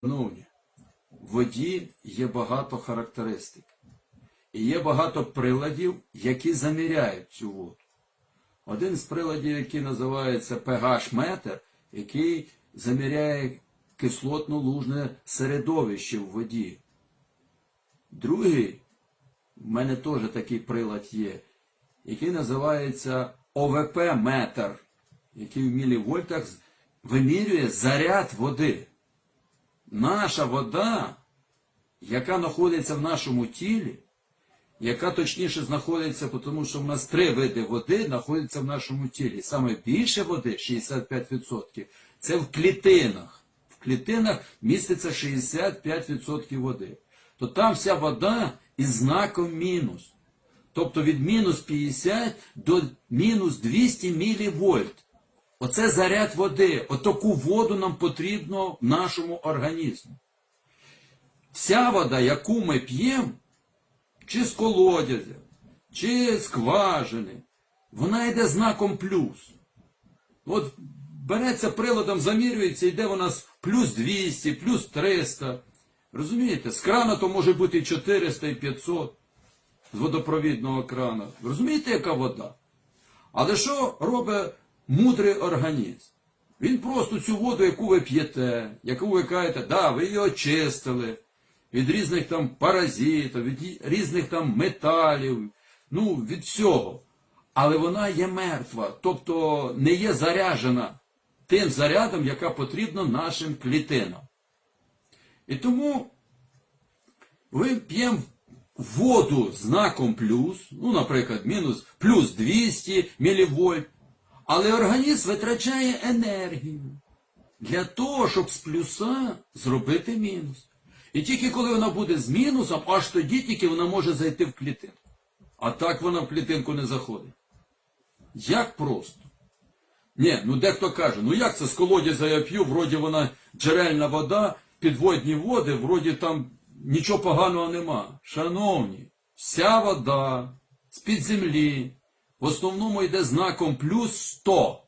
Шановні, в воді є багато характеристик. І є багато приладів, які заміряють цю воду. Один з приладів, який називається pH-метр, який заміряє кислотно-лужне середовище в воді. Другий, в мене теж такий прилад є, який називається ОВП-метр, який в мілівольтах вимірює заряд води. Наша вода, яка знаходиться в нашому тілі, яка точніше знаходиться, тому що в нас три види води знаходяться в нашому тілі. Саме більше води, 65%, це в клітинах. В клітинах міститься 65% води. То там вся вода із знаком мінус. Тобто від мінус 50 до мінус 200 мілівольт. Оце заряд води. Отаку воду нам потрібно в нашому організму. Вся вода, яку ми п'ємо, чи з колодязя, чи з вона йде знаком плюс. От береться приладом, замірюється, йде вона з плюс 200, плюс 300. Розумієте? З крана то може бути і 400, і 500 з водопровідного крана. Розумієте, яка вода? Але що робить мудрий організм? Він просто цю воду, яку ви п'єте, яку ви каєте, да, ви її очистили від різних там паразитів, від різних там металів, ну, від всього. Але вона є мертва, тобто не є заряджена тим зарядом, яка потрібна нашим клітинам. І тому ви п'ємо воду знаком плюс, ну, наприклад, мінус плюс 200 мілівольт, але організм витрачає енергію для того, щоб з плюса зробити мінус. І тільки коли вона буде з мінусом, аж тоді тільки вона може зайти в клітинку. А так вона в клітинку не заходить. Як просто? Ні, ну дехто каже, ну як це з колодязя я п'ю, вроді вона джерельна вода, підводні води, вроді там нічого поганого нема. Шановні, вся вода з-під землі в основному йде знаком плюс 100.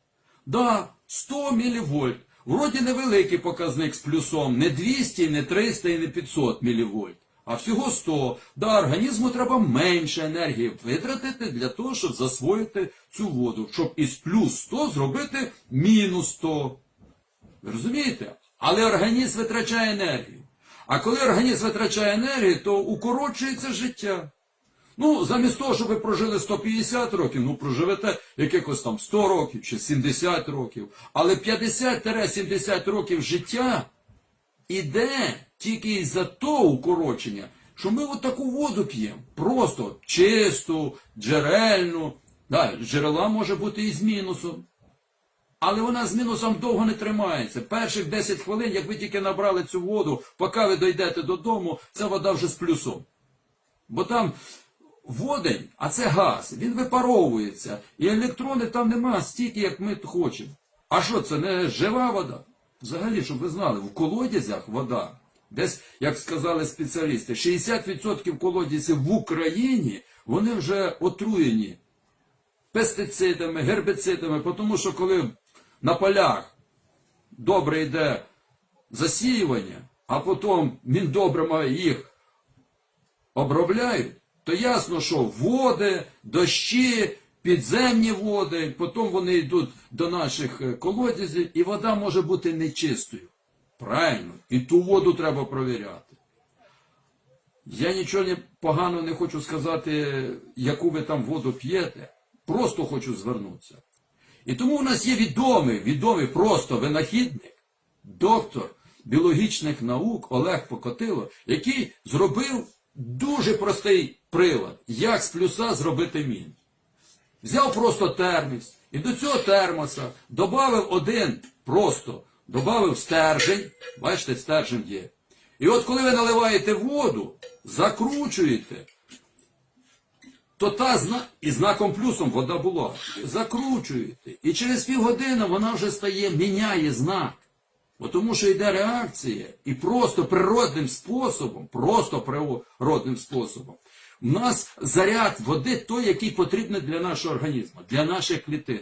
Да, 100 мілівольт. Вроді невеликий показник з плюсом, не 200, не 300 і не 500 мілівольт, а всього 100. Да, організму треба менше енергії витратити для того, щоб засвоїти цю воду, щоб із плюс 100 зробити мінус 100. Ви розумієте? Але організм витрачає енергію. А коли організм витрачає енергію, то укорочується життя. Ну, замість того, щоб ви прожили 150 років, ну проживете якихось там 100 років чи 70 років. Але 50-70 років життя іде тільки із-за того укорочення, що ми от таку воду п'ємо. Просто чисту, джерельну. Да, джерела може бути і з мінусом. Але вона з мінусом довго не тримається. Перших 10 хвилин, як ви тільки набрали цю воду, поки ви дійдете додому, ця вода вже з плюсом. Бо там водень, а це газ, він випаровується. І електрони там нема стільки, як ми хочемо. А що це не жива вода? Взагалі, щоб ви знали, в колодязях вода, десь, як сказали спеціалісти, 60% колодязів в Україні вони вже отруєні пестицидами, гербицидами, тому що коли на полях добре йде засіювання, а потім міндобрами їх обробляють, то ясно, що води, дощі, підземні води, потім вони йдуть до наших е, колодязів, і вода може бути нечистою. Правильно, і ту воду треба провіряти. Я нічого не, поганого не хочу сказати, яку ви там воду п'єте. Просто хочу звернутися. І тому у нас є відомий, відомий просто винахідник, доктор біологічних наук Олег Покотило, який зробив дуже простий прилад, як з плюса зробити мінус. Взяв просто терміс і до цього термоса додав один просто, додав стержень, бачите, стержень є. І от коли ви наливаєте воду, закручуєте, то та зна... і знаком плюсом вода була. Закручуєте. І через півгодини вона вже стає, міняє знак. Тому що йде реакція, і просто природним способом, просто природним способом, у нас заряд води той, який потрібен для нашого організму, для наших клітин.